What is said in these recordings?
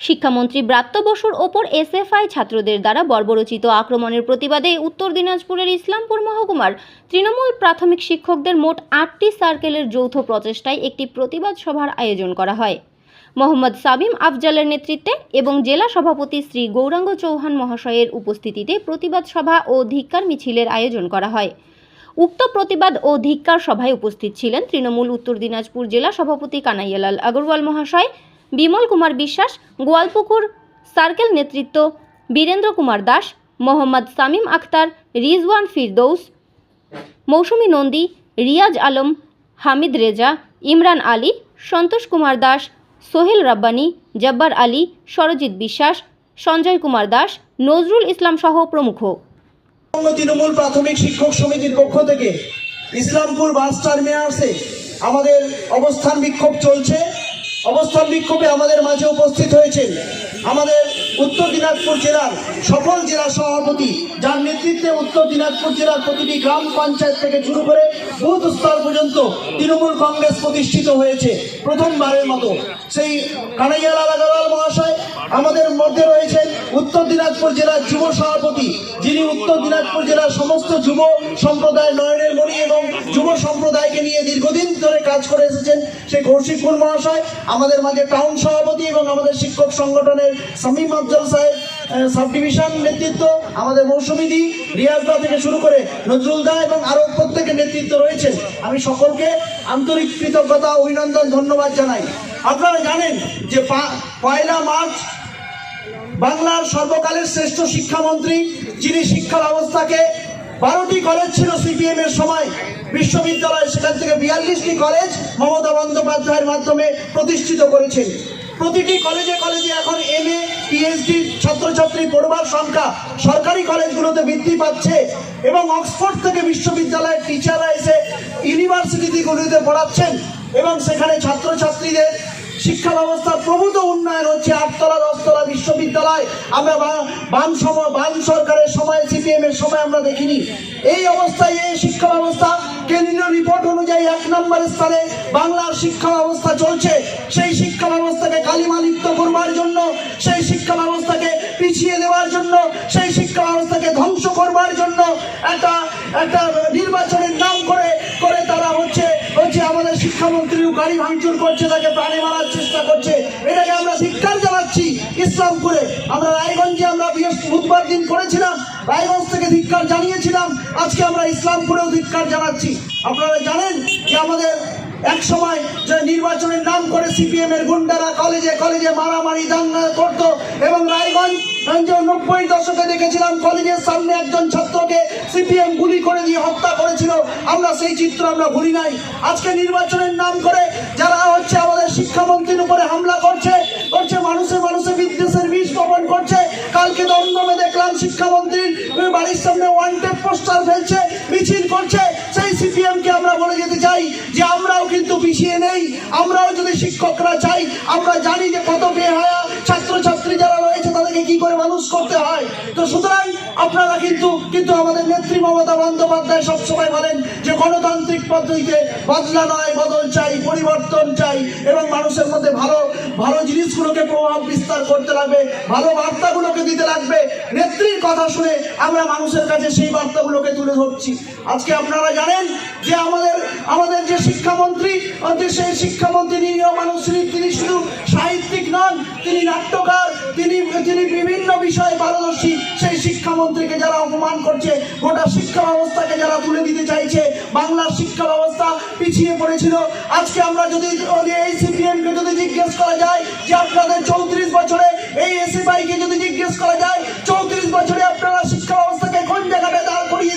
শিক্ষামন্ত্রী ব্রাত্য বসুর ওপর এসএফআই ছাত্রদের দ্বারা বর্বরচিত আক্রমণের প্রতিবাদে উত্তর দিনাজপুরের ইসলামপুর মহকুমার তৃণমূল প্রাথমিক শিক্ষকদের মোট আটটি সার্কেলের যৌথ প্রচেষ্টায় একটি প্রতিবাদ সভার আয়োজন করা হয়। মোহাম্মদ সাবিম আফজালের নেতৃত্বে এবং জেলা সভাপতি শ্রী গৌরাঙ্গ চৌহান মহাশয়ের উপস্থিতিতে প্রতিবাদ সভা ও ধিক্কার মিছিলের আয়োজন করা হয়। উক্ত প্রতিবাদ ও ধিক্কার সভায় উপস্থিত ছিলেন তৃণমূল উত্তর দিনাজপুর জেলা সভাপতি কানাইয়ালাল আগরওয়াল মহাশয় বিমল কুমার বিশ্বাস, গোয়ালপুকুর সার্কেল নেতৃত্ব, বীরেন্দ্র কুমার দাস, মোহাম্মদ সামিম আখতার, রিজওয়ান ফিরদৌস, মৌসুমী নন্দী, রিয়াজ আলম, হামিদ রেজা, ইমরান আলী, সন্তোষ কুমার দাস, সোহেল রাব্বানি, জব্বার আলী, সরজিৎ বিশ্বাস, সঞ্জয় কুমার দাস, নজরুল ইসলাম সহ প্রমুখ। তৃণমূল প্রাথমিক শিক্ষক সমিতির পক্ষ থেকে ইসলামপুর বাস টার্মিনাসে আমাদের অবস্থান বিক্ষোভ চলছে। অবস্থান বিক্ষোভে আমাদের মাঝে উপস্থিত হয়েছেন আমাদের উত্তর দিনাজপুর জেলার সফল জেলা সভাপতি, যার নেতৃত্বে উত্তর দিনাজপুর জেলার প্রতিটি গ্রাম পঞ্চায়েত থেকে শুরু করে বুথ স্তর পর্যন্ত তৃণমূল কংগ্রেস প্রতিষ্ঠিত হয়েছে প্রথমবারের মতো। সেই কানাইয়ালাল মহাশয় আমাদের মধ্যে রয়েছেন উত্তর দিনাজপুর জেলার যুব সভাপতি, যিনি উত্তর দিনাজপুর জেলার সমস্ত যুব সম্প্রদায় নয়নের মণি এবং যুব সম্প্রদায়কে নিয়ে দীর্ঘদিন ধরে কাজ করে এসেছেন সেই কৌশিকপুর মহাশয়, আমাদের মাঝে টাউন সভাপতি এবং আমাদের শিক্ষক সংগঠনের সামিম আফজল সাহেব সাব ডিভিশন নেতৃত্ব, আমাদের মৌসুমী দি, রিয়াজদা থেকে শুরু করে নজরুল দা এবং আরও প্রত্যেকের নেতৃত্ব রয়েছেন। আমি সকলকে আন্তরিক কৃতজ্ঞতা, অভিনন্দন, ধন্যবাদ জানাই। আপনারা জানেন যে পয়লা মার্চ বাংলার সর্বকালের শ্রেষ্ঠ শিক্ষামন্ত্রী, যিনি শিক্ষা ব্যবস্থাকে বারোটি কলেজ ছিল সিপিএম এর সময়, বিশ্ববিদ্যালয় সেখান থেকে বিয়াল্লিশটি কলেজ মমতা বন্দ্যোপাধ্যায়ের মাধ্যমে প্রতিষ্ঠিত করেছেন। প্রতিটি কলেজে কলেজে এখন এম এ পিএইচডি ছাত্রছাত্রী পড়বার সংখ্যা সরকারি কলেজগুলোতে বৃদ্ধি পাচ্ছে এবং অক্সফোর্ড থেকে বিশ্ববিদ্যালয়ের টিচাররা এসে ইউনিভার্সিটিগুলিতে পড়াচ্ছেন এবং সেখানে ছাত্রছাত্রীদের শিক্ষা ব্যবস্থার প্রভূত উন্নয়ন হচ্ছে আটতলা, দশতলা বিশ্ববিদ্যালয়। আমরা বাম সময় বাম সরকারের সময়, সিপিএম এর সময় আমরা দেখিনি। এই অবস্থায় এই শিক্ষা ব্যবস্থা কেন্দ্রীয় রিপোর্ট অনুযায়ী এক নম্বর স্থানে বাংলার শিক্ষা ব্যবস্থা চলছে। সেই শিক্ষা ব্যবস্থাকে কালিমালিপ্ত করবার জন্য, সেই শিক্ষা ব্যবস্থাকে পিছিয়ে দেওয়ার জন্য, সেই শিক্ষা ব্যবস্থাকে ধ্বংস করবার জন্য একটা একটা শিক্ষামন্ত্রীও গাড়ি ভাঙচুর করছে, তাকে প্রাণে মারার চেষ্টা করছে। এটাকে আমরা ধিক্কার জানাচ্ছি ইসলামপুরে। আমরা রায়গঞ্জে আমরা বুধবার দিন করেছিলাম, রায়গঞ্জ থেকে ধিক্কার জানিয়েছিলাম। আজকে আমরা ইসলামপুরেও ধিক্কার জানাচ্ছি। আপনারা জানেন যে আমাদের এক সময় যে নির্বাচনের নাম করে সিপিএম এর গুন্ডারা কলেজে কলেজে মারামারি দাঙ্গা করতো এবং রায়গঞ্জ নব্বই দশকে দেখেছিলাম কলেজের সামনে একজন ছাত্রকে সিপিএম গুলি করে দিয়ে হত্যা করেছিল, আমরা সেই চিত্র আমরা ভুলি নাই। আজকে নির্বাচনের নাম করে যারা হচ্ছে আমাদের শিক্ষামন্ত্রীর উপরে হামলা করছে করছে, মানুষে মানুষে বিদ্বেষের বিষ বপন করছে, কালকে দমদমে দেখলাম শিক্ষামন্ত্রীর বাড়ির সামনে ওয়ান্টেড পোস্টার ফেলছে, মিছিল করছে। সেই সিপিএম কে আমরা বলে যেতে চাই যে আমরাও কিন্তু পিছিয়ে নেই, আমরাও যদি শিক্ষকরা চাই, আমরা জানি যে কত বেহায়া ছাত্রছাত্রী করে মানুষ করতে হয়। তো সুতরাং আপনারা কিন্তু কিন্তু আমাদের নেত্রী মমতা বন্দ্যোপাধ্যায় সবসময় বলেন যে গণতান্ত্রিক পদ্ধতিতে বদলা নয়, বদল চাই, পরিবর্তন চাই এবং মানুষের মধ্যে ভালো ভালো জিনিসগুলোকে প্রভাব বিস্তার করতে লাগবে, ভালো বার্তাগুলোকে দিতে লাগবে। নেত্রীর কথা শুনে আমরা মানুষের কাছে সেই বার্তাগুলোকে তুলে ধরছি। আজকে আপনারা জানেন যে আমাদের আমাদের যে শিক্ষামন্ত্রী সেই শিক্ষামন্ত্রী নিরীহ মানুষ তিনি- শুধু সাহিত্যিক নন, তিনি নাট্যকার তিনি তিনি বিভিন্ন বিষয়ে পারদর্শী। সেই শিক্ষামন্ত্রীকে যারা অপমান করছে, গোটা শিক্ষা ব্যবস্থাকে যারা তুলে দিতে চাইছে, বাংলার শিক্ষা ব্যবস্থা পিছিয়ে পড়েছিল। আজকে আমরা যদি এই সিপিএমকে যদি জিজ্ঞেস করা যায় যে আপনাদের চৌত্রিশ বছরে এই এসিপাইকে যদি জিজ্ঞেস করা যায়, চৌত্রিশ বছরে আপনারা শিক্ষা ব্যবস্থাকে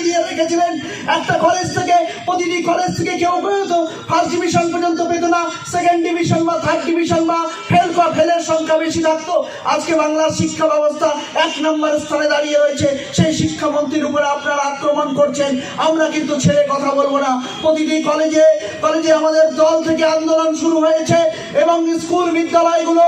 দিয়ে রেখেছিলেন। একটা কলেজ থেকে, প্রতিটি কলেজ থেকে কেউ পেত ফার্স্ট ডিভিশন পর্যন্ত পেত না সেকেন্ড ডিভিশন বা থার্ড ডিভিশন বা ফেল বা ফেলের সংখ্যা বেশি থাকতো। আজকে বাংলার শিক্ষা ব্যবস্থা এক নম্বর স্থানে দাঁড়িয়ে রয়েছে। সেই শিক্ষামন্ত্রীর উপরে আপনারা আক্রমণ করছেন। আমরা কিন্তু ছেড়ে কথা বলব না। প্রতিটি কলেজে কলেজে আমাদের দল থেকে আন্দোলন শুরু হয়েছে এবং স্কুল, বিদ্যালয়গুলো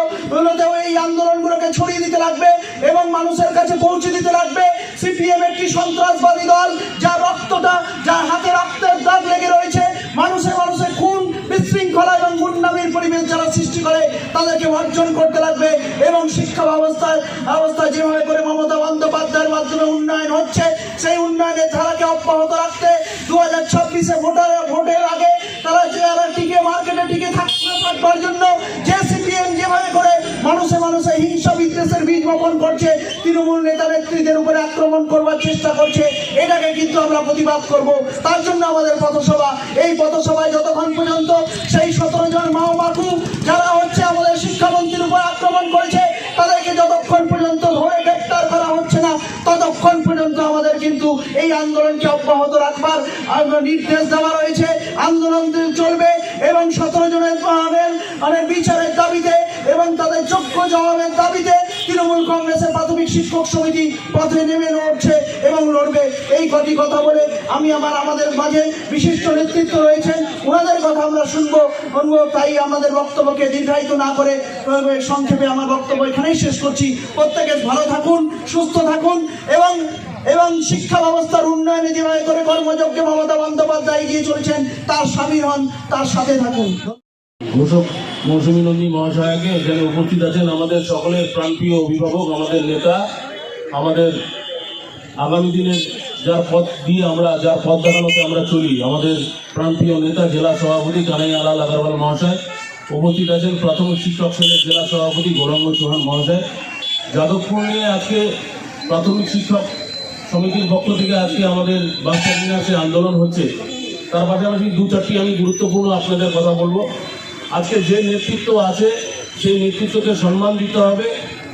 এই আন্দোলনগুলোকে ছড়িয়ে দিতে লাগবে এবং মানুষের কাছে পৌঁছে দিতে লাগবে। সিপিএম একটি সন্ত্রাসবাদী দল, যার রক্তটা, যার হাতে রক্তের দাগ লেগে রয়েছে, মানুষে মানুষে খুন, বিশৃঙ্খলা এবং গুন্ডামির পরিবেশ যারা সৃষ্টি করে, তাদেরকে বর্জন করতে লাগবে এবং শিক্ষা ব্যবস্থার ব্যবস্থা যেভাবে করে মমতা বন্দ্যোপাধ্যায়ের মাধ্যমে উন্নয়ন হচ্ছে, সেই উন্নয়নের ধারাকে অব্যাহত রাখতে দু হাজার ছাব্বিশে ভোটার, ভোটের আগে তারা যারা টিকে, মার্কেটে টিকে থাকতে থাকবার জন্য বপন করছে, তৃণমূল নেতা নেত্রীদের উপরে আক্রমণ করবার চেষ্টা করছে, এটাকে কিন্তু আমরা প্রতিবাদ করব। তার জন্য আমাদের পথসভা, এই পথসভায় যতক্ষণ পর্যন্ত সেই সতেরো জন মা মাকু যারা হচ্ছে আমাদের শিক্ষামন্ত্রীর উপর আক্রমণ করেছে, তাদেরকে যতক্ষণ পর্যন্ত ধরে গ্রেপ্তার করা হচ্ছে না, ততক্ষণ পর্যন্ত আমাদের কিন্তু এই আন্দোলনকে অব্যাহত রাখবার নির্দেশ দেওয়া রয়েছে। আন্দোলন চলবে এবং সতেরো জনের মানে বিচারের দাবিতে এবং তাদের যোগ্য জবাবের দাবিতে তৃণমূল কংগ্রেসের প্রাথমিক শিক্ষক সমিতি পথে নেমে লড়ছে এবং লড়বে। এই কটি কথা বলে আমি আমার, আমাদের মাঝে বিশিষ্ট নেতৃত্ব রয়েছেন। ওনাদের কথা আমরা শুনব শুনব, তাই আমাদের বক্তব্যকে দীর্ঘায়িত না করে সংক্ষেপে আমার বক্তব্য এখানেই শেষ করছি। প্রত্যেকে ভালো থাকুন, সুস্থ থাকুন এবং এবং শিক্ষা ব্যবস্থার উন্নয়নে যেভাবে করে কর্মযজ্ঞে মমতা বন্দ্যোপাধ্যায় এগিয়ে চলেছেন, তার স্বামী হন, তার সাথে থাকুন। ঘোষক মৌসুমী নন্দী মহাশয়াকে এখানে উপস্থিত আছেন আমাদের সকলের প্রাণপ্রিয় অভিভাবক, আমাদের নেতা, আমাদের আগামী দিনের যার পথ দিয়ে আমরা, যার পথ দেখানোতে আমরা চলি। আমাদের প্রাণপ্রিয় নেতা, জেলা সভাপতি কানাই আলাল আগারওয়াল মহাশয়। উপস্থিত আছেন প্রাথমিক শিক্ষক সেলের জেলা সভাপতি গৌরাঙ্গ চৌহান মহাশয়। যাদবপুর নিয়ে আজকে প্রাথমিক শিক্ষক সমিতির পক্ষ থেকে আজকে আমাদের বাস টার্মিনাসে আন্দোলন হচ্ছে। তার পাশাপাশি দু চারটি আমি গুরুত্বপূর্ণ আপনাদের কথা বলব। আজকে যে নেতৃত্ব আছে, সেই নেতৃত্বকে সম্মান দিতে হবে।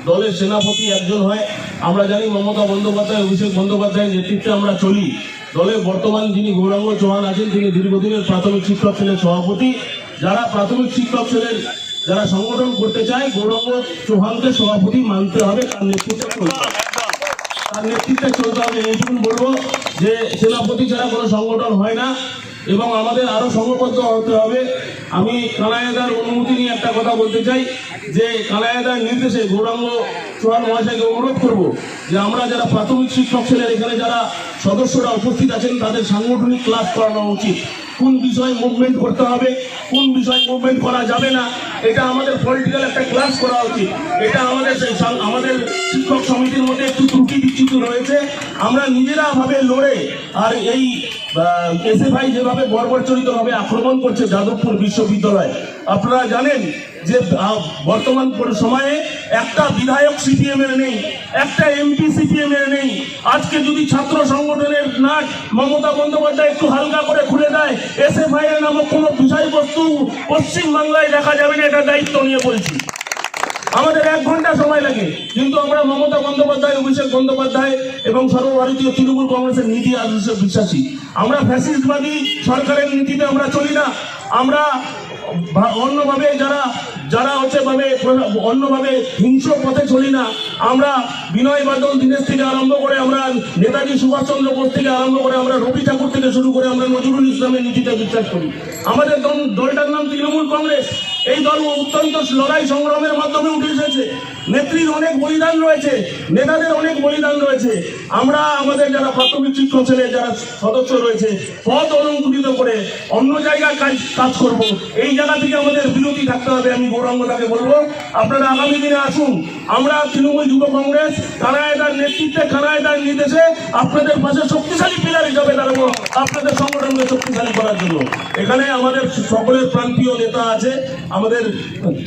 দলের সেনাপতি একজন হয়। আমরা জানি মমতা বন্দ্যোপাধ্যায়, অভিষেক বন্দ্যোপাধ্যায়ের নেতৃত্বে আমরা চলি। দলের বর্তমান যিনি গৌরাঙ্গ চৌহান আছেন, তিনি দীর্ঘদিনের প্রাথমিক শিক্ষক সেলের সভাপতি। যারা প্রাথমিক শিক্ষক সেলের যারা সংগঠন করতে চায়, গৌরাঙ্গ চৌহানকে সভাপতি মানতে হবে তার নেতৃত্বে চলতে তার নেতৃত্বে চলতে হবে। এইটুকু বলব যে, সেনাপতি ছাড়া কোনো সংগঠন হয় না। এবং আমাদের আরও সংঘবদ্ধ হতে হবে। আমি কালায়াদার অনুমতি নিয়ে একটা কথা বলতে চাই, যে কালায়াদার নির্দেশে গৌরাঙ্গ চৌহান মহাশয়কে অনুরোধ করব যে আমরা যারা প্রাথমিক শিক্ষক ছেলের এখানে যারা সদস্যরা উপস্থিত আছেন, তাদের সাংগঠনিক ক্লাস করানো উচিত। কোন বিষয়ে মুভমেন্ট করতে হবে, কোন বিষয়ে মুভমেন্ট করা যাবে না, এটা আমাদের পলিটিক্যাল একটা ক্লাস করা উচিত। এটা আমাদের আমাদের শিক্ষক সমিতির মধ্যে একটু ত্রুটি বিচ্ছুত রয়েছে। আমরা নিজেরা ভাবে লড়ে আর এই এসএফআই যেভাবে বর্বরচরিতভাবে আক্রমণ করছে যাদবপুর বিশ্ববিদ্যালয়, আপনারা জানেন যে বর্তমান সময়ে একটা বিধায়ক সিপিএম এর নেই, একটা এমপি সিপিএম এর নেই। আজকে যদি ছাত্র সংগঠনের নাট মমতা বন্দ্যোপাধ্যায় একটু হালকা করে খুলে দেয় এসএফআই এর নামক কোনো বিষয়বস্তু পশ্চিম বাংলায় দেখা যাবে না, এটা দায়িত্ব নিয়ে বলছি। আমাদের এক ঘণ্টা সময় লাগে, কিন্তু আমরা মমতা বন্দ্যোপাধ্যায়, অভিষেক বন্দ্যোপাধ্যায় এবং সর্বভারতীয় তৃণমূল কংগ্রেসের নীতি আদর্শে বিশ্বাসী। আমরা ফ্যাসিস্টবাদী সরকারের নীতিতে আমরা চলি না। আমরা ভা- অন্যভাবে যারা যারা হচ্ছে ভাবে অন্যভাবে হিংস্র পথে চলি না, আমরা বিনয় বাদল দীনেশ থেকে আরম্ভ করে আমরা নেতাজি সুভাষচন্দ্র বোস থেকে আরম্ভ করে আমরা রবি ঠাকুর থেকে শুরু করে আমরা নজরুল ইসলামের নীতিতে বিশ্বাস করি। আমাদের দলটার নাম তৃণমূল কংগ্রেস। এই দল অত্যন্ত লড়াই সংগ্রামের মাধ্যমে উঠে এসেছে। নেত্রীর অনেক বলিদান রয়েছে, নেতাদের অনেক বলিদান রয়েছে। আমরা আমাদের যারা প্রাথমিক শিক্ষক ছেলে, যারা সদস্য রয়েছে, পথ অলঙ্কৃত করে অন্য জায়গায় কাজ কাজ করব। এই জায়গা থেকে আমাদের বিরতি থাকতে হবে, আমি গৌরাঙ্গটাকে বলব, আপনারা আগামী দিনে আসুন। আমরা তৃণমূল যুব কংগ্রেস কানায়দার নেতৃত্বে কানায়দার নির্দেশে আপনাদের পাশে শক্তিশালী পিলার হিসাবে দাঁড়াবো, আপনাদের সংগঠনকে শক্তিশালী করার জন্য। এখানে আমাদের সকলের প্রান্তীয় নেতা আছে, আমাদের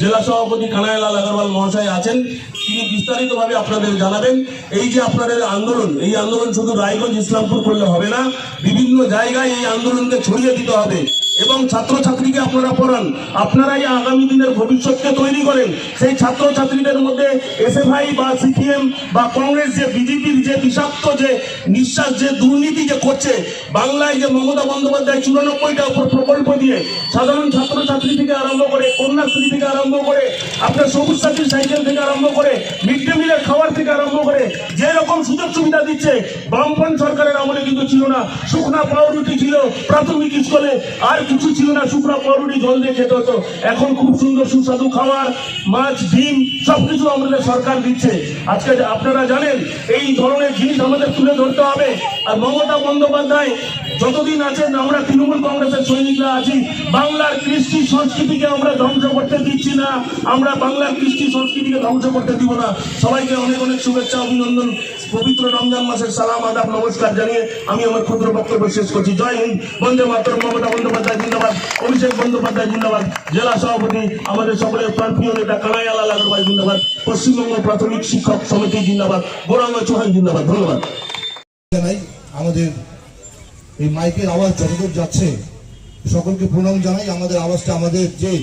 জেলা সভাপতি কানাইলাল আগরওয়াল মহাশয় আছেন। তিনি বিস্তারিতভাবে আপনাদের জানাবেন। এই যে আপনাদের আন্দোলন, এই আন্দোলন শুধু রায়গঞ্জ, ইসলামপুর করলে হবে না, বিভিন্ন জায়গায় এই আন্দোলনকে ছড়িয়ে দিতে হবে। এবং ছাত্রছাত্রীকে আপনারা পড়ান। আপনারাই আগামী দিনের ভবিষ্যৎকে তৈরি করেন। সেই ছাত্রছাত্রীদের মধ্যে এসএফআই বা সিপিএম বা কংগ্রেস যে বিজেপির যে বিষাক্ত যে নিঃশ্বাস, যে দুর্নীতি যে করছে, বাংলায় যে মমতা বন্দ্যোপাধ্যায় চুরানব্বইটা উপর প্রকল্প দিয়ে সাধারণ ছাত্রছাত্রী থেকে আরম্ভ করে, কন্যাশ্রী থেকে আরম্ভ করে, আপনার সবুজ সাথী সাইকেল থেকে আরম্ভ করে, মিড ডে মিলের খাবার থেকে আরম্ভ করে যে রকম সুযোগ সুবিধা দিচ্ছে, বামপন্থ সরকারের আমলে কিন্তু ছিল না। শুকনা পাউরুটি ছিল প্রাথমিক স্কুলে, আর আর কিছু ছিল না শুকনো পরুটি জল দিয়ে খেতে হতো। এখন খুব সুন্দর সুস্বাদু খাবার, মাছ, ডিম, সবকিছু আমাদের সরকার দিচ্ছে। আজকে আপনারা জানেন, এই ধরনের জিনিস আমাদের তুলে ধরতে হবে। আর মমতা বন্দ্যোপাধ্যায় যতদিন আছেন, আমরা তৃণমূল কংগ্রেসের সৈনিকরা আছি। বাংলার কৃষ্টি সংস্কৃতিকে আমরা ধ্বংস করতে দিচ্ছি না। আমরা বাংলার কৃষ্টি সংস্কৃতিকে ধ্বংস করতে দিব না। সবাইকে অনেক অনেক শুভেচ্ছা, অভিনন্দন। পবিত্র রমজান মাসের সালাম, আদাব, নমস্কার জানিয়ে আমি আমার ক্ষুদ্র বক্তব্য শেষ করছি। জয় হিন্দ, বন্দে মাতরম, মমতা বন্দ্যোপাধ্যায়। জিন্দাবাদ। অভিষেক বন্দ্যোপাধ্যায় জিন্দাবাদ। জেলা সভাপতি আমাদের সকলের প্রাণপ্রিয় নেতা জিন্দাবাদ। পশ্চিমবঙ্গ প্রাথমিক শিক্ষক সমিতি জিন্দাবাদ। গৌরাঙ্গ চৌহান জিন্দাবাদ। ধন্যবাদ। জানাই, আমাদের এই মাইকের আওয়াজ যতদূর যাচ্ছে, সকলকে প্রণাম জানাই। আমাদের আওয়াজটা, আমাদের যে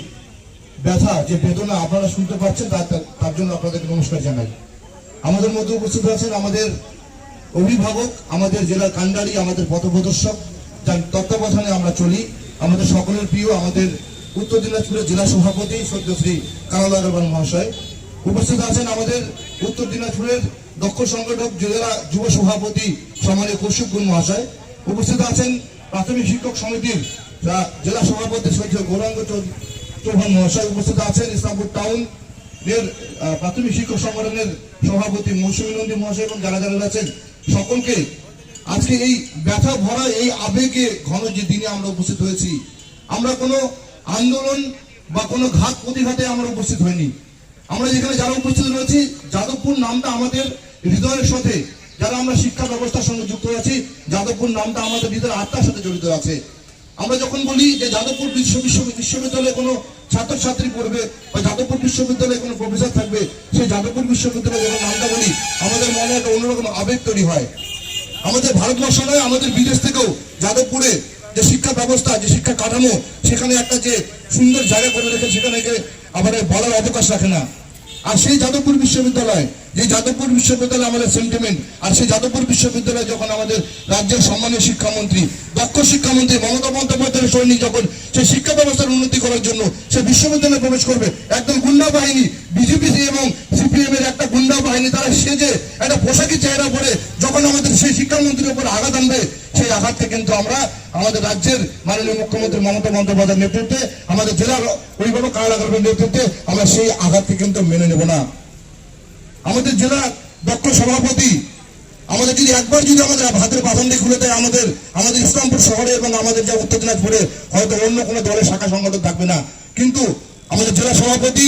ব্যথা, যে বেদনা আপনারা শুনতে পাচ্ছেন, তার জন্য আপনাদেরকে নমস্কার জানাই। আমাদের মধ্যে উপস্থিত আছেন আমাদের অভিভাবক, আমাদের জেলা কান্ডারি আমাদের পথপ্রদর্শক। যার তত্ত্বাবধানে আমরা চলি। আমাদের সকলের প্রিয়, আমাদের উত্তর দিনাজপুরের জেলা সভাপতি সদ্যশ্রী কানাল আগরওয়াল মহাশয় উপস্থিত আছেন আমাদের উত্তর দিনাজপুরের দক্ষ সংগঠক, জেলা যুব সভাপতি সম্মানীয় কৌশিক গুণ মহাশয়। উপস্থিত আছেন প্রাথমিক শিক্ষক সমিতির জেলা সভাপতি সৈন্য গৌরাঙ্গ চৌহান মহাশয়। উপস্থিত আছেন ইসলামপুর টাউন এর প্রাথমিক শিক্ষক সংগঠনের সভাপতি মৌসুমী নন্দী মহাশয় এবং যারা যারা আছেন, সকলকে আজকে এই ব্যথা ভরা এই আবেগে ঘন যে দিনে আমরা উপস্থিত হয়েছি, আমরা কোনো আন্দোলন বা কোনো ঘাত প্রতিঘাতে আমরা উপস্থিত হইনি। আমরা যেখানে যারা উপস্থিত রয়েছি, যাদবপুর নামটা আমাদের হৃদয়ের সাথে, যারা আমরা শিক্ষা ব্যবস্থার সঙ্গে যুক্ত আছি, যাদবপুর নামটা আমাদের হৃদয়ের আত্মার সাথে জড়িত আছে। আমরা যখন বলি যে যাদবপুর বিশ্ব বিশ্ব- বিশ্ববিদ্যালয়ে কোনো ছাত্রছাত্রী পড়বে বা যাদবপুর বিশ্ববিদ্যালয়ে কোনো প্রফেসর থাকবে, সেই যাদবপুর বিশ্ববিদ্যালয়ে যখন নামটা বলি, আমাদের মনে একটা অন্যরকম আবেগ তৈরি হয়। আমাদের ভারতবর্ষ নয় আমাদের বিদেশ থেকেও যাদবপুরে যে শিক্ষা ব্যবস্থা, যে শিক্ষা কাঠামো, সেখানে একটা যে সুন্দর জায়গা করে রেখে সেখানে আবার বলার অবকাশ রাখে না। আর সেই যাদবপুর বিশ্ববিদ্যালয় যে যাদবপুর বিশ্ববিদ্যালয় আমাদের সেন্টিমেন্ট আর সেই যাদবপুর বিশ্ববিদ্যালয় যখন আমাদের রাজ্যের সম্মানীয় শিক্ষামন্ত্রী, দক্ষ শিক্ষামন্ত্রী মমতা বন্দ্যোপাধ্যায়ের সৈনিক যখন সেই শিক্ষা ব্যবস্থার উন্নতি করার জন্য সে বিশ্ববিদ্যালয়ে প্রবেশ করবে, একদম গুন্ডা বাহিনী বিজেপি এবং সিপিএম এর একটা গুন্ডা বাহিনী, তারা সেজে একটা পোশাকি চেহারা পরে যখন আমাদের সেই শিক্ষামন্ত্রীর উপর আঘাত আনবে, সেই আঘাতকে কিন্তু আমরা আমাদের রাজ্যের মাননীয় মুখ্যমন্ত্রী মমতা বন্দ্যোপাধ্যায়ের নেতৃত্বে, আমাদের জেলার অভিভাবক কারাগারের নেতৃত্বে আমরা সেই আঘাতকে কিন্তু মেনে নেব না। আমাদের জেলা দক্ষ সভাপতি, আমাদের যদি একবার যদি আমাদের হাতের বাঁধনটি খুলে দেয়, আমাদের আমাদের ইসলামপুর শহরে এবং আমাদের যা উত্তর দিনাজপুরে, হয়তো অন্য কোনো দলের শাখা সংগঠন থাকবে না। কিন্তু আমাদের জেলা সভাপতি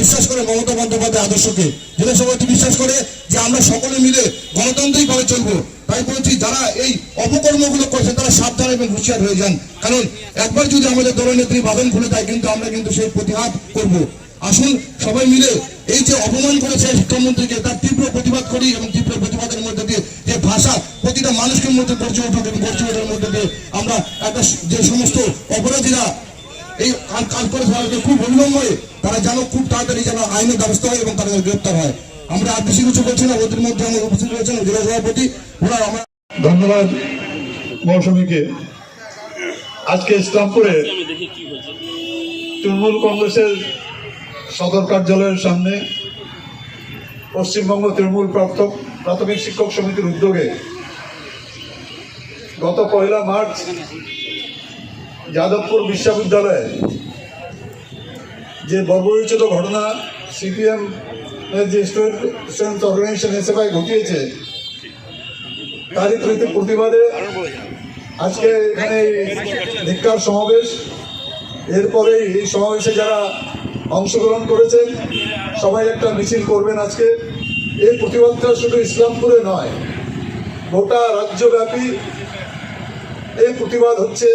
বিশ্বাস করে মমতা বন্দ্যোপাধ্যায় আদর্শকে, জেলা সভাপতি বিশ্বাস করে যে আমরা সকলে মিলে গণতন্ত্রই ভাবে চলবো। তাই বলছি, যারা এই অপকর্মগুলো করছে, তারা সাবধান এবং হুঁশিয়ার হয়ে যান। কারণ একবার যদি আমাদের দলনেত্রী বাঁধন খুলে দেয়, কিন্তু আমরা কিন্তু সেই প্রতিহাত করব। আসুন সবাই মিলে এই যে অপমান করেছে শিক্ষামন্ত্রীকে তার তীব্র প্রতিবাদ করি এবং তীব্র প্রতিবাদের মধ্যে দিয়ে যে ভাষা প্রতিটা মানুষের মধ্যে গর্জে উঠুক এবং গর্জে ওঠার মধ্যে দিয়ে আমরা একটা যে সমস্ত অপরাধীরা এই কাজ করে তাদেরকে খুব অবিলম্বে তারা যেন খুব তাড়াতাড়ি যেন আইনের ব্যবস্থা হয় এবং তারা গ্রেপ্তার হয়। আমরা আর বেশি কিছু করছি না ওদের মধ্যে আমার উপস্থিত রয়েছেন জেলা সভাপতি। ওরা আমরা ধন্যবাদ মৌসুমীকে। আজকে ইসলামপুরে তৃণমূল কংগ্রেসের সদর কার্যালয়ের সামনে পশ্চিমবঙ্গ তৃণমূল প্রাথমিক প্রাথমিক শিক্ষক সমিতির উদ্যোগে গত পয়লা মার্চ যাদবপুর বিশ্ববিদ্যালয়ে যে বর্বরোচিত ঘটনা সিপিএম যে স্টুডেন্ট অর্গানাইজেশন এসএফআই ঘটিয়েছে, তারই প্রতি- প্রতিবাদে আজকে এখানে এই ধিক্কার সমাবেশ। এরপরে এই সমাবেশে যারা অংশগ্রহণ করেছেন। সবাই একটা মিছিল করবেন আজকে। এই প্রতিবাদটা শুধু ইসলামপুরে নয়, গোটা রাজ্যব্যাপী এই প্রতিবাদ হচ্ছে।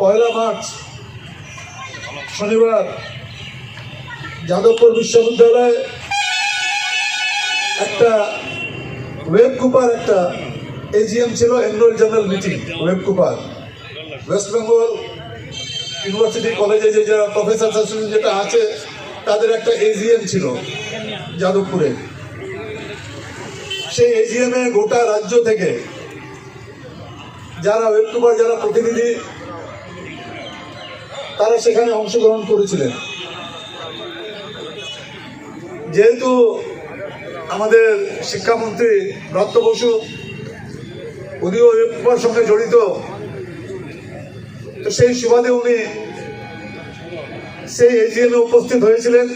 পয়লা মার্চ, শনিবার, যাদবপুর বিশ্ববিদ্যালয়ে একটা ওয়েব কুপার, একটা এজিএম ছিল অ্যানুয়াল জেনারেল মিটিং, ওয়েব কুপার। ওয়েস্ট বেঙ্গল ইউনিভার্সিটি কলেজে যে যারা প্রফেসর অ্যাসোসিয়েশন যেটা আছে, তাদের একটা এজিএম ছিল, যাদবপুরে। সেই এজিএম এ গোটা রাজ্য থেকে যারা ওয়েব কুপার যারা প্রতিনিধি, তারা সেখানে অংশগ্রহণ করেছিলেন। যেহেতু আমাদের শিক্ষামন্ত্রী দত্ত বসু, উনিও এর সঙ্গে জড়িত তো সেই সুবাদে উনি সেই এজিএমে উপস্থিত হয়েছিলেন।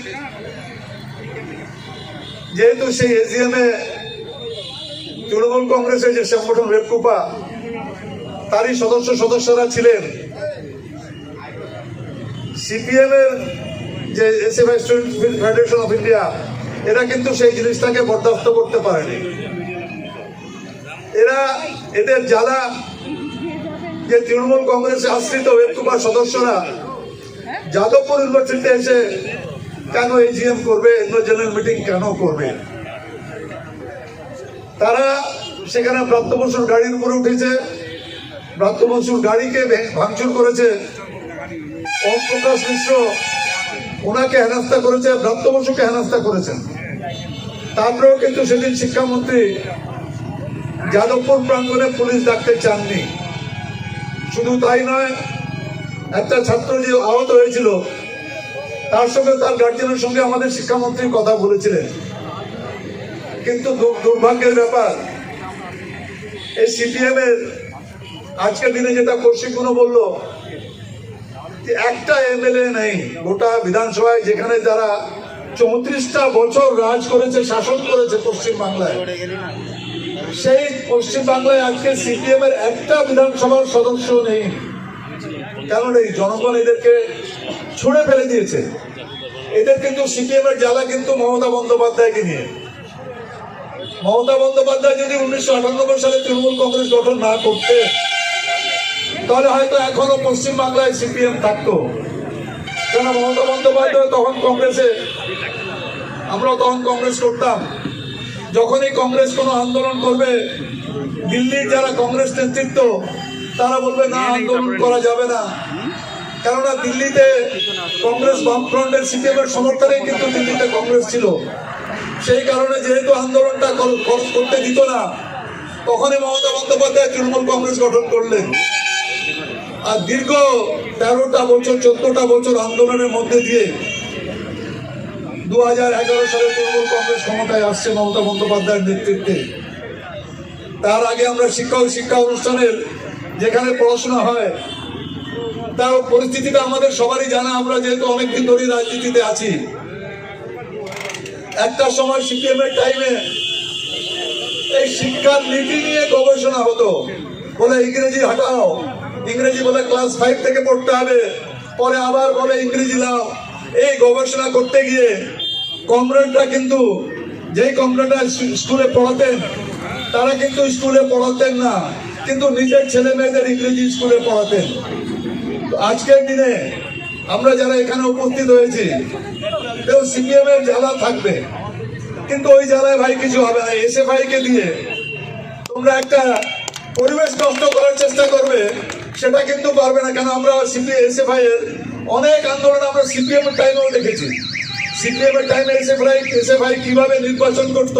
যেহেতু সেই এজিএমে তৃণমূল কংগ্রেসের যে সংগঠন রেপকুপা তারই সদস্য সদস্যরা ছিলেন। সিপিএম এর যে SFI student federation of India এরা কিন্তু সেই জিনিসটাকে বরদাস্ত করতে পারেনি। এরা এদের জ্বালা যে তৃণমূল কংগ্রেসে আশ্রিত ওয়েবকুপার সদস্যরা যাদবপুর ইউনিভার্সিটিতে এসে কেন এজিএম করবে এনুয়াল জেনারেল মিটিং কেন করবে? তারা সেখানে প্রাপ্ত বসুর গাড়ির উপরে উঠেছে। প্রাপ্ত বসুর গাড়িকে ভাঙচুর করেছে। ওম প্রকাশ মিশ্র ওনাকে হেনাস্তা করেছে প্রাপ্তবসুকে হেনাস্তা করেছেন। তারপরেও কিন্তু সেদিন শিক্ষামন্ত্রী যাদবপুর প্রাঙ্গণে পুলিশ ডাকতে চাননি। শুধু তাই নয়, একটা ছাত্র যে আহত হয়েছিল। তার সঙ্গে তার গার্জেনের সঙ্গে আমাদের শিক্ষামন্ত্রী কথা বলেছিলেন। কিন্তু দুর্ভাগ্যের ব্যাপার, এই সিপিএম এর আজকের দিনে যেটা কৌশিকগুলো বলল, যে একটা এমএলএ নেই গোটা বিধানসভায়, যেখানে যারা চৌত্রিশটা বছর রাজ করেছে, শাসন করেছে পশ্চিম বাংলায় সেই পশ্চিম বাংলায় আজকে সিপিএম এর একটা বিধানসভার সদস্য নেই। কারণ এই জনগণ এদেরকে ছুঁড়ে ফেলে দিয়েছে। এদের কিন্তু সিপিএম এর জ্বালা কিন্তু মমতা বন্দ্যোপাধ্যায়কে নিয়ে। মমতা বন্দ্যোপাধ্যায় যদি উনিশশো আটানব্বই সালে তৃণমূল কংগ্রেস গঠন না করতে, তাহলে হয়তো এখনও পশ্চিম বাংলায় সিপিএম থাকতো। কেন মমতা বন্দ্যোপাধ্যায় তখন কংগ্রেসে, আমরাও তখন কংগ্রেস করতাম। যখনই কংগ্রেস কোনো আন্দোলন করবে দিল্লির যারা কংগ্রেস নেতৃত্ব তারা বলবে না আন্দোলন করা যাবে না। কেননা দিল্লিতে কংগ্রেস বামফ্রন্টের সিপিএম এর সমর্থনেই কিন্তু দিল্লিতে কংগ্রেস ছিল। সেই কারণে যেহেতু আন্দোলনটা কর- কর- করতে দিত না তখনই মমতা বন্দ্যোপাধ্যায় তৃণমূল কংগ্রেস গঠন করলেন। আর দীর্ঘ তেরোটা বছর চোদ্দটা বছর আন্দোলনের মধ্যে দিয়ে দু হাজার এগারো সালে তৃণমূল কংগ্রেস ক্ষমতায় আসছে মমতা বন্দ্যোপাধ্যায়ের নেতৃত্বে। তার আগে আমরা শিক্ষা ও শিক্ষা অনুষ্ঠানের যেখানে পড়াশোনা হয়, তার পরিস্থিতিটা আমাদের সবারই জানা। আমরা যেহেতু অনেকদিন ধরে রাজনীতিতে আছি। একটা সময় সিপিএম এর টাইমে এই শিক্ষার নীতি নিয়ে গবেষণা হতো। বলে ইংরেজি হটাও, ইংরেজি বলে ক্লাস ফাইভ থেকে পড়তে হবে, পরে আবার বলে ইংরেজি লাও এই গবেষণা করতে গিয়ে কমরেডরা কিন্তু, যেই কমরেডরা স্কুলে পড়াতেন, তারা কিন্তু স্কুলে পড়াতেন না, কিন্তু নিজের ছেলে মেয়েদের ইংরেজি স্কুলে পড়াতেন। আজকের দিনে আমরা যারা এখানে উপস্থিত হয়েছি, কেউ সিপিএম এর জ্বালা থাকবে, কিন্তু ওই জ্বালায় ভাই কিছু হবে না, এসে ভাইকে দিয়ে তোমরা একটা পরিবেশ নষ্ট করার চেষ্টা করবে, সেটা কিন্তু পারবে না, কেন আমরা সিপিএ এসএফআই এর অনেক আন্দোলন আমরা সিপিএম এর টাইমেও দেখেছি। সিপিএম এর টাইমে এসএফআই এসএফআই কীভাবে নির্বাচন করত,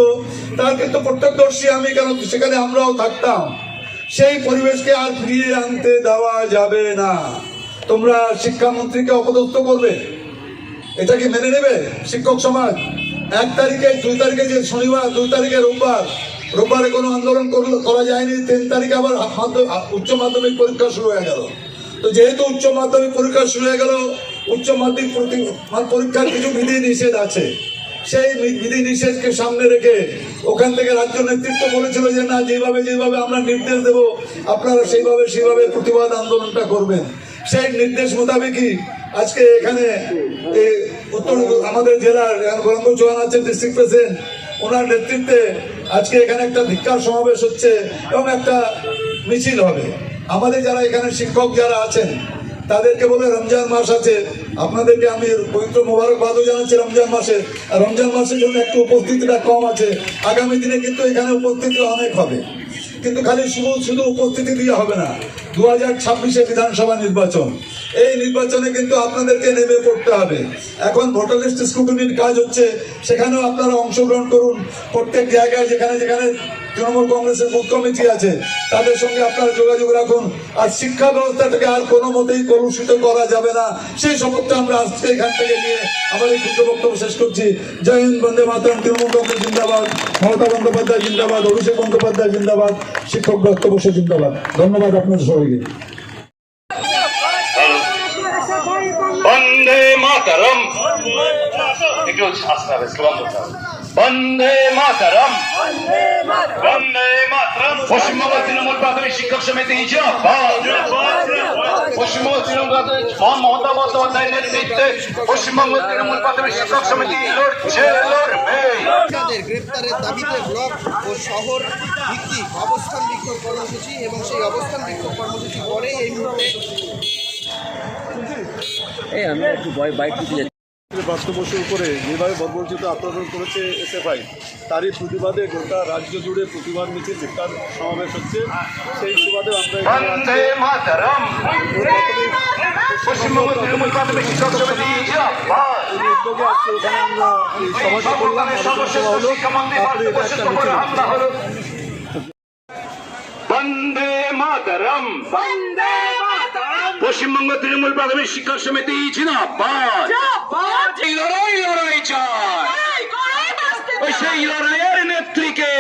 তার কিন্তু প্রত্যক্ষদর্শী আমি, কেন সেখানে আমরাও থাকতাম। সেই পরিবেশকে আর ফিরিয়ে আনতে দেওয়া যাবে না। তোমরা শিক্ষামন্ত্রীকে অপদস্থ করবে। এটা কি মেনে নেবে শিক্ষক সমাজ? এক তারিখে, দুই তারিখে যে শনিবার, দুই তারিখে রোববার, রোববারে কোনো আন্দোলন করা যায়নি, তিন তারিখে আবার উচ্চ মাধ্যমিক পরীক্ষা শুরু হয়ে গেল। তো যেহেতু উচ্চ মাধ্যমিক পরীক্ষা শুরু হয়ে গেল, উচ্চ মাধ্যমিক পরীক্ষার কিছু বিধি নিষেধ আছে। সেই বিধি নিষেধকে সামনে রেখে ওখান থেকে রাজ্য নেতৃত্ব বলেছিল যে, না, যেভাবে যেভাবে আমরা নির্দেশ দেব, আপনারা সেইভাবে সেইভাবে প্রতিবাদ আন্দোলনটা করবেন। সেই নির্দেশ মোতাবেকই আজকে এখানে উত্তর আমাদের জেলার গৌরঙ্গ চৌহান আছেন ডিস্ট্রিক্ট প্রেসিডেন্ট ওনার নেতৃত্বে আজকে এখানে একটা ধিক্কার সমাবেশ হচ্ছে এবং একটা মিছিল হবে। আমাদের যারা এখানে শিক্ষক যারা আছেন, তাদেরকে বলে রমজান মাস আছে। আপনাদেরকে আমি পবিত্র মোবারকবাদও জানাচ্ছি রমজান মাসে। রমজান মাসের জন্য একটু উপস্থিতিটা কম আছে। আগামী দিনে কিন্তু এখানে উপস্থিতি অনেক হবে। কিন্তু খালি শুধু শুধু উপস্থিতি দিয়ে হবে না। দু হাজার ছাব্বিশে বিধানসভা নির্বাচন। এই নির্বাচনে কিন্তু আপনাদেরকে নেমে পড়তে হবে। এখন ভোটার লিস্ট স্ক্রুটিনির কাজ হচ্ছে, সেখানেও আপনারা অংশগ্রহণ করুন। প্রত্যেক জায়গায় যেখানে যেখানে তৃণমূল কংগ্রেসের বুথ কমিটি আছে তাদের সঙ্গে আপনারা যোগাযোগ রাখুন। আর শিক্ষা ব্যবস্থাটাকে আর কোনো মতেই কলুষিত করা যাবে না। সেই সমর্থ আমরা আজকে এখান থেকে নিয়ে আমার এই ক্ষুদ্র বক্তব্য শেষ করছি। জয় হিন্দ, বন্দে মাতরম, তৃণমূল কংগ্রেস জিন্দাবাদ, মমতা বন্দ্যোপাধ্যায় জিন্দাবাদ, অভিষেক বন্দ্যোপাধ্যায় জিন্দাবাদ, শিক্ষক বক্তব্য জিন্দাবাদ। ধন্যবাদ আপনাদের সবাইকে। একটু হবে করতে হবে। বন্দে মাতরম। বন্দে মাতরম। পশ্চিমবঙ্গ তৃণমূল প্রাথমিক শিক্ষক সমিতি পশ্চিমবঙ্গ তৃণমূল প্রাথমিক মমতা বন্দ্যোপাধ্যায়ের নেতৃত্বে পশ্চিমবঙ্গ তৃণমূল প্রাথমিক শিক্ষক সমিতি লড়ছে লড়বে। গ্রেপ্তারের দাবিতে ব্লক ও শহর ভিত্তিক অবস্থান বিক্ষোভ কর্মসূচি এবং সেই অবস্থান বিক্ষোভ কর্মসূচি পরে এই মুহূর্তে প্রাপ্ত বসুর উপরে যেভাবে বর্বরচিত আক্রমণ করেছে এসএফআই তারই প্রতিবাদে গোটা রাজ্য জুড়ে প্রতিবাদ মিছিল বিক্ষার সমাবেশ হচ্ছে। সেই সুবাদে আমরা বন্দে মাতরম। বন্দে পশ্চিমবঙ্গ তৃণমূল প্রাথমিক শিক্ষক সমিতি জিন্দাবাদ। এই লড়াই লড়াই ওই সেই লড়াইয়ের নেত্রীকে।